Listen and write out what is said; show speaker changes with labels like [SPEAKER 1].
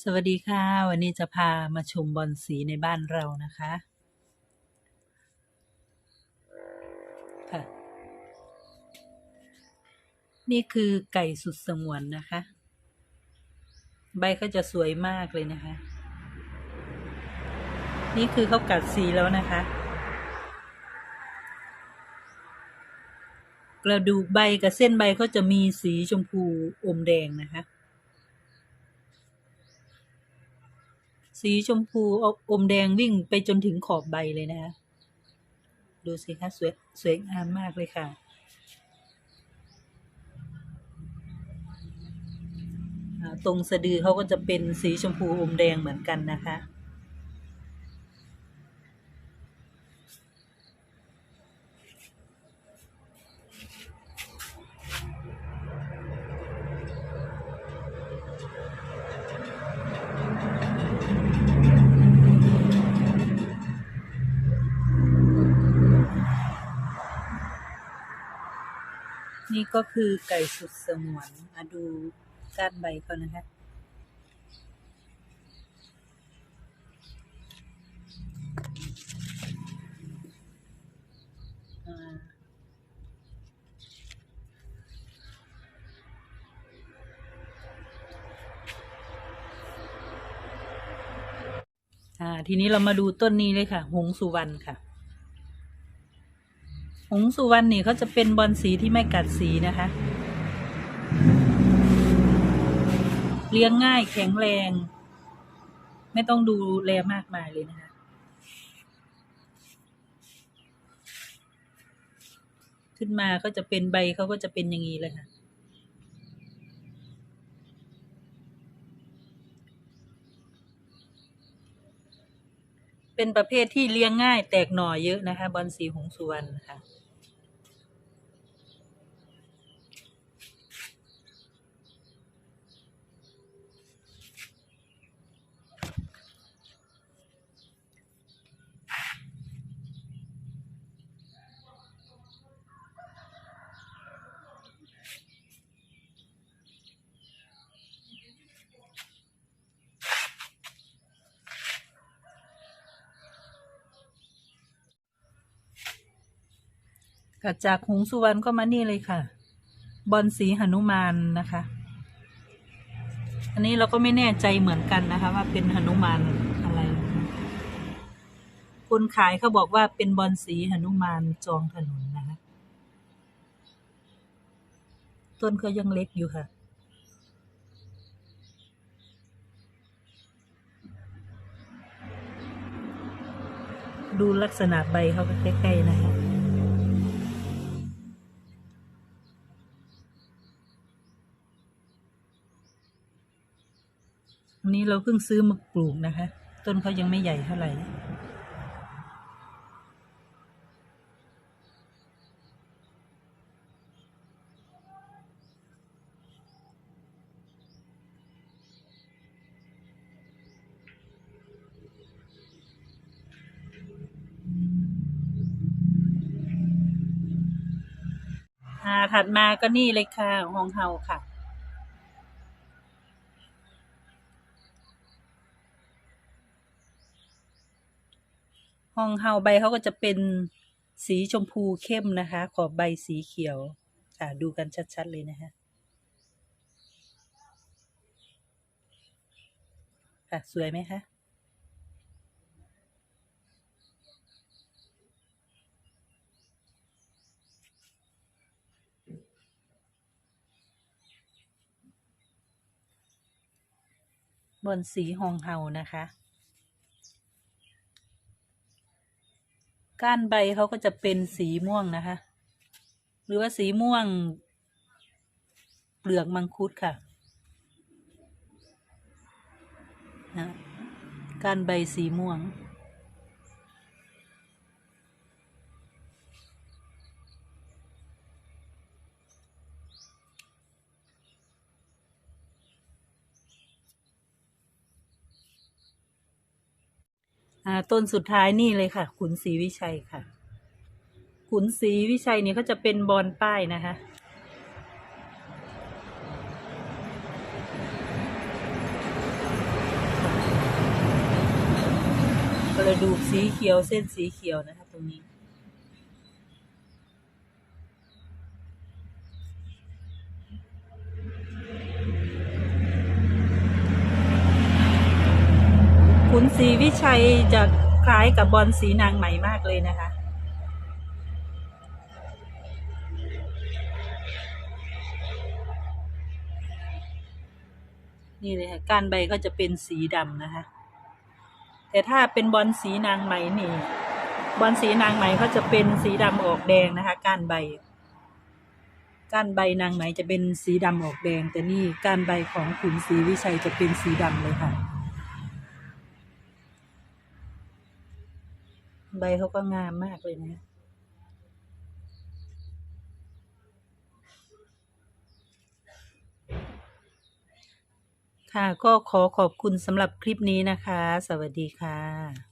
[SPEAKER 1] สวัสดีค่ะ วันนี้จะพามาชมบอลสีในบ้านเรานะคะค่ะ นี่คือไก่สุดสงวนนะคะ ใบเขาจะสวยมากเลยนะคะ นี่คือเขากัดสีแล้วนะคะ กระดูกใบกับเส้นใบเขาจะมีสีชมพูอมแดงนะคะ สีชมพูอมแดงวิ่งไปจนถึงขอบใบเลยนะคะ ดูสิคะสวยสวยงามมากเลยค่ะ ตรงสะดือเขาก็จะเป็นสีชมพูอมแดงเหมือนกันนะคะ นี่ก็คือไก่สุดสงวนมาดูก้านใบเขานะคะ่าทีนี้เรามาดูต้นนี้เลยค่ะ หงสุวรรณค่ะ หงสุวรรณนี่เขาจะเป็นบอลสีที่ไม่กัดสีนะคะ เลี้ยงง่ายแข็งแรง ไม่ต้องดูแลมากมายเลยนะคะ ขึ้นมาก็จะเป็นใบเขาก็จะเป็นอย่างนี้เลยค่ะเป็นประเภทที่เลี้ยงง่ายแตกหน่อเยอะนะคะ บอลสีหงสุวรรณนะคะ ก็จากหงสุวรรณก็มานี่เลยค่ะ บอลสีหนุมานนะคะ อันนี้เราก็ไม่แน่ใจเหมือนกันนะคะ ว่าเป็นหนุมานอะไร คนขายเขาบอกว่าเป็นบอลสีหนุมานจองถนนนะคะ ต้นเขายังเล็กอยู่ค่ะดูลักษณะใบเขาใกล้ๆนะคะ อันนี้เราเพิ่งซื้อมาปลูกนะคะ ต้นเขายังไม่ใหญ่เท่าไหร่อ่าถัดมาก็นี่เลยค่ะฮองเฮาค่ะ ฮองเฮาใบเขาก็จะเป็นสีชมพูเข้มนะคะ ขอบใบสีเขียวค่ะดูกันชัดๆเลยนะคะค่ะสวยไหมคะบนสีฮองเฮานะคะ ก้านใบเขาก็จะเป็นสีม่วงนะคะ หรือว่าสีม่วง เปลือกมังคุดค่ะนะก้านใบสีม่วง ต้นสุดท้ายนี่เลยค่ะ ขุนศรีวิชัยค่ะ ขุนศรีวิชัยนี่ก็จะเป็นบอลป้ายนะคะกระดูกสีเขียวเส้นสีเขียวนะคะตรงนี้ นศรีวิชัยจะคล้ายกับบอลสีนางไหมมากเลยนะคะ นี่เลยค่ะก้านใบก็จะเป็นสีดำนะคะ แต่ถ้าเป็นบอลสีนางไหมนี่ บอลสีนางไหมก็จะเป็นสีดำออกแดงนะคะก้านใบก้านใบนางไหมจะเป็นสีดำออกแดง แต่นี่ก้านใบของขุนศรีวิชัยจะเป็นสีดำเลยค่ะ ใบเขาก็งามมากเลยนะค่ะก็ขอขอบคุณสำหรับคลิปนี้นะคะ สวัสดีค่ะ